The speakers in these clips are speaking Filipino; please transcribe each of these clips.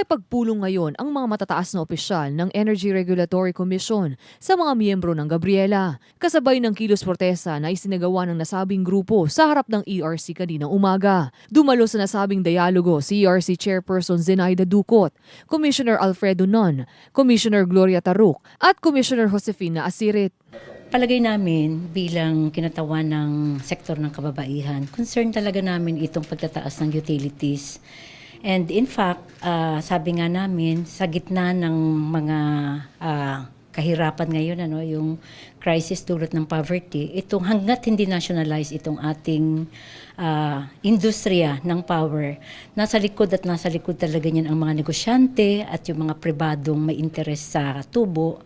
Nakipagpulong ngayon ang mga matataas na opisyal ng Energy Regulatory Commission sa mga miyembro ng Gabriela, kasabay ng kilos protesta na isinagawa ng nasabing grupo sa harap ng ERC kaninang umaga. Dumalo sa nasabing dialogo si ERC Chairperson Zenaida Ducot, Commissioner Alfredo Non, Commissioner Gloria Taruk at Commissioner Josefina Asirit. Palagay namin bilang kinatawan ng sektor ng kababaihan, concern talaga namin itong pagtataas ng utilities. And in fact, ah, sabi nga namin, sa gitna ng mga ah, kahirapan ngayon, ano, yung crisis dulot ng poverty, itong hanggat hindi nationalize itong ating ah, industriya ng power, nasa likod at nasa likod talaga niyan ang mga negosyante at yung mga pribadong may interes sa tubo,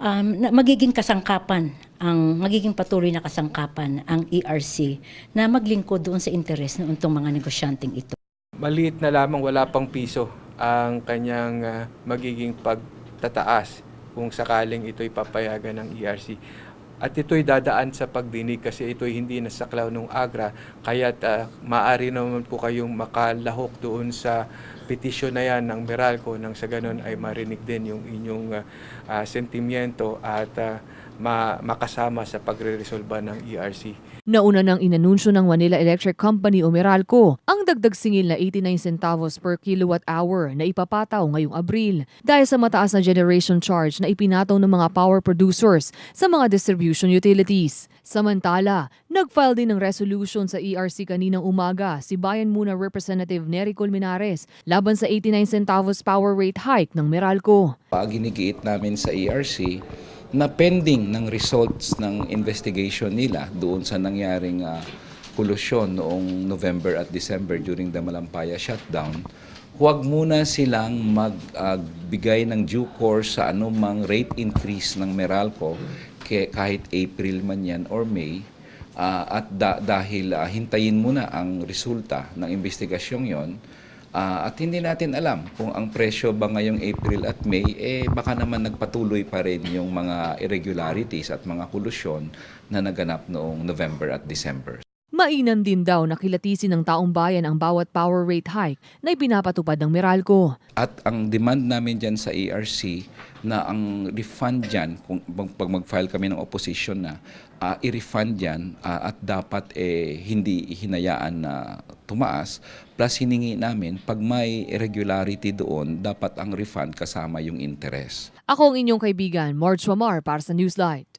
um, na magiging kasangkapan ang magiging patuloy na kasangkapan ang ERC na maglingkod doon sa interes ng itong mga negosyanteng ito. Maliit na lamang wala pang piso ang kanyang ah, magiging pagtataas kung sakaling ito'y papayagan ng ERC. At ito'y dadaan sa pagdinig kasi ito'y hindi nasaklaw ng AGRA kaya maaari naman po kayong makalahok doon sa petisyon na yan ng Meralco nang sa ganun ay marinig din yung inyong ah, ah, sentimiento at ah, ma- makasama sa pagre-resolba ng ERC. Nauna nang inanunsyo ng Manila Electric Company o Meralco ang dagdag singil na 89 centavos per kilowatt hour na ipapataw ngayong Abril dahil sa mataas na generation charge na ipinataw ng mga power producers sa mga distribution utilities. Samantala, nag-file din ng resolution sa ERC kaninang umaga si Bayan Muna Representative Nery Colmenares laban sa 89 centavos power rate hike ng Meralco. Ginigiit namin sa ERC na pending ng results ng investigation nila doon sa nangyaring uh, kolusyon noong November at December during the Malampaya shutdown, huwag muna silang magbigay ng due course sa anumang rate increase ng Meralco kahit April man yan or May Ah, at da- dahil ah, hintayin muna ang resulta ng investigasyong yon ah, at hindi natin alam kung ang presyo ba ngayong April at May eh baka naman nagpatuloy pa rin yung mga irregularities at mga kolusyon na naganap noong November at December. Mainam din daw na kilatisin ng taong bayan ang bawat power rate hike na ipinapatupad ng Meralco. At ang demand namin dyan sa ERC na ang refund dyan, kung pag mag-file kami ng opposition na, ah, i-refund yan ah, at dapat eh, hindi hinayaan na tumaas. Plus hiningi namin, pag may irregularity doon, dapat ang refund kasama yung interest. Ako ang inyong kaibigan, Marge Wamar para sa Newslight.